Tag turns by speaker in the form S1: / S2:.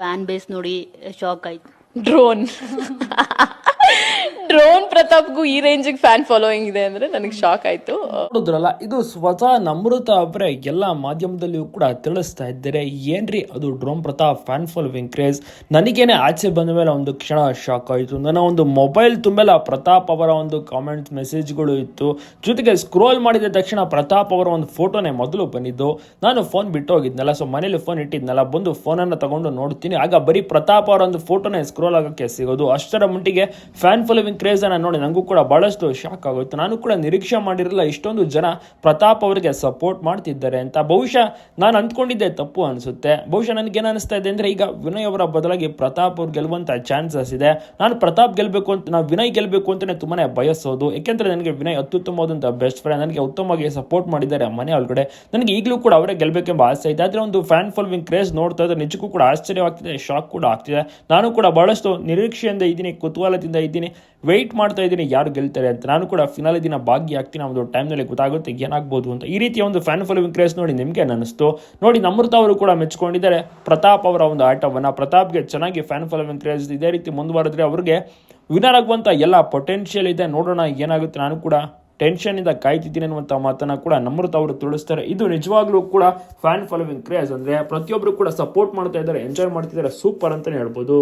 S1: Fan base ನೋಡಿ shock ಆಯ್ತು.
S2: Drone drone ಪ್ರತಾಪ್ಗೂ ಈ ರೇಂಜಿಗೆ ಫ್ಯಾನ್ ಫಾಲೋಯಿಂಗ್ ಇದೆ ಅಂದ್ರೆ ನನಗೆ ಶಾಕ್ ಆಯ್ತು.
S3: ನೋಡಿದ್ರಲ್ಲ, ಇದು ಸ್ವತಃ ನಮೃತ ಅವರೇ ಎಲ್ಲ ಮಾಧ್ಯಮದಲ್ಲಿಯೂ ಕೂಡ ತಿಳಿಸ್ತಾ ಇದ್ದಾರೆ. ಏನ್ರಿ ಅದು drone Pratap fan following craze ನನಗೇನೆ ಆಚೆ ಬಂದ ಮೇಲೆ ಒಂದು ಕ್ಷಣ ಶಾಕ್ ಆಯಿತು. ನನ್ನ ಒಂದು ಮೊಬೈಲ್ ತುಂಬೆಲ್ಲ, ಪ್ರತಾಪ್ ಅವರ ಒಂದು ಕಾಮೆಂಟ್ಸ್ ಮೆಸೇಜ್ಗಳು ಇತ್ತು. ಜೊತೆಗೆ ಸ್ಕ್ರೋಲ್ ಮಾಡಿದ ತಕ್ಷಣ ಪ್ರತಾಪ್ ಅವರ ಒಂದು ಫೋಟೋನೇ ಮೊದಲು ಬಂದಿದ್ದು. ನಾನು ಫೋನ್ ಬಿಟ್ಟು ಹೋಗಿದ್ನಲ್ಲ ಸೊ ಮನೇಲಿ ಫೋನ್ ಇಟ್ಟಿದ್ನಲ್ಲ, ಬಂದು ಫೋನನ್ನು ತಗೊಂಡು ನೋಡ್ತೀನಿ. ಆಗ ಬರೀ ಪ್ರತಾಪ್ ಅವರ ಒಂದು ಫೋಟೋನೇ ಸ್ಕ್ರೋಲ್ ಆಗೋಕ್ಕೆ ಸಿಗೋದು. ಅಷ್ಟರ ಮಟ್ಟಿಗೆ ಫ್ಯಾನ್ ಫಾಲೋವಿಂಗ್ ಕ್ರೇಜ್ ಅನ್ನ ನೋಡಿ ನನಗೂ ಕೂಡ ಬಹಳಷ್ಟು ಶಾಕ್ ಆಗೋಯ್ತು. ನಾನು ಕೂಡ ನಿರೀಕ್ಷೆ ಮಾಡಿರಲಿಲ್ಲ ಇಷ್ಟೊಂದು ಜನ ಪ್ರತಾಪ್ ಅವರಿಗೆ ಸಪೋರ್ಟ್ ಮಾಡ್ತಿದ್ದಾರೆ ಅಂತ. ಬಹುಶಃ ನಾನು ಅಂದ್ಕೊಂಡಿದ್ದೆ ತಪ್ಪು ಅನಿಸುತ್ತೆ. ಬಹುಶಃ ನನಗೇನು ಅನಿಸ್ತಾ ಇದೆ ಅಂದರೆ ಈಗ ವಿನಯ್ ಅವರ ಬದಲಾಗಿ ಪ್ರತಾಪ್ ಅವ್ರು ಗೆಲ್ಲುವಂಥ ಚಾನ್ಸಸ್ ಇದೆ. ನಾನು ಪ್ರತಾಪ್ ಗೆಲ್ಲಬೇಕು ಅಂತ ನಾವು ವಿನಯ್ ಗೆಲ್ಲಬೇಕು ಅಂತಲೇ ತುಂಬಾ ಬಯಸೋದು. ಏಕೆಂದರೆ ನನಗೆ ವಿನಯ್ ಅತ್ಯುತ್ತಮವಾದಂಥ ಬೆಸ್ಟ್ ಫ್ರೆಂಡ್ ನನಗೆ ಉತ್ತಮವಾಗಿ ಸಪೋರ್ಟ್ ಮಾಡಿದ್ದಾರೆ ಮನೆ ಒಳಗಡೆ. ನನಗೆ ಈಗಲೂ ಕೂಡ ಅವರೇ ಗೆಲ್ಲಬೇಕೆಂಬ ಆಸೆ ಇದೆ. ಆದರೆ ಒಂದು ಫ್ಯಾನ್ ಫಾಲೋವಿಂಗ್ ಕ್ರೇಜ್ ನೋಡ್ತಾ ಇದ್ರೆ ನಿಜಕ್ಕೂ ಕೂಡ ಆಶ್ಚರ್ಯವಾಗ್ತಿದೆ ಶಾಕ್ ಕೂಡ ಆಗ್ತಿದೆ. ನಾನು ಕೂಡ ಬಹಳಷ್ಟು ನಿರೀಕ್ಷೆಯಿಂದ ಇದ್ದೀನಿ, ಕುತೂಹಲದಿಂದ ಇದ್ದೀನಿ. ವೆಯ್ಟ್ ಮಾಡ್ತಾ ಇದ್ದೀನಿ ಯಾರು ಗೆಲ್ತಾರೆ ಅಂತ. ನಾನು ಕೂಡ ಫಿನಾಲೆ ದಿನ ಭಾಗಿಯಾಗ್ತೀನಿ. ಒಂದು ಟೈಮ್ನಲ್ಲಿ ಗೊತ್ತಾಗುತ್ತೆ ಏನಾಗ್ಬೋದು ಅಂತ. ಈ ರೀತಿಯ ಒಂದು ಫ್ಯಾನ್ ಫಾಲೋವಿಂಗ್ ಕ್ರೇಸ್ ನೋಡಿ ನಿಮಗೆ ಅನ್ನಿಸ್ತು. ನೋಡಿ ನಮೃತ ಅವರು ಕೂಡ ಮೆಚ್ಕೊಂಡಿದ್ದಾರೆ. ಪ್ರತಾಪ್ ಅವರ ಒಂದು ಆಟವನ್ನು. ಪ್ರತಾಪ್ಗೆ ಚೆನ್ನಾಗಿ ಫ್ಯಾನ್ ಫಾಲೋವಿಂಗ್ ಕ್ರೇಸ್ ಇದೇ. ರೀತಿ ಮುಂದುವರೆದ್ರೆ ಅವ್ರಿಗೆ ವಿನರ್ ಆಗುವಂಥ ಎಲ್ಲ ಪೊಟೆನ್ಷಿಯಲ್ ಇದೆ. ನೋಡೋಣ ಏನಾಗುತ್ತೆ. ನಾನು ಕೂಡ ಟೆನ್ಷನ್ನಿಂದ ಕಾಯ್ತಿದ್ದೀನಿ ಅನ್ನುವಂಥ ಮಾತನ್ನ ಕೂಡ ನಮೃತ ಅವರು ತಿಳಿಸ್ತಾರೆ. ಇದು ನಿಜವಾಗ್ಲೂ ಕೂಡ ಫ್ಯಾನ್ ಫಾಲೋವಿಂಗ್ ಕ್ರೇಜ್ ಅಂದ್ರೆ ಪ್ರತಿಯೊಬ್ಬರು ಕೂಡ ಸಪೋರ್ಟ್ ಮಾಡ್ತಾ ಇದ್ದಾರೆ. ಎಂಜಾಯ್ ಮಾಡ್ತಿದ್ದಾರೆ. ಸೂಪರ್ ಅಂತಾನೆ ಹೇಳ್ಬೋದು.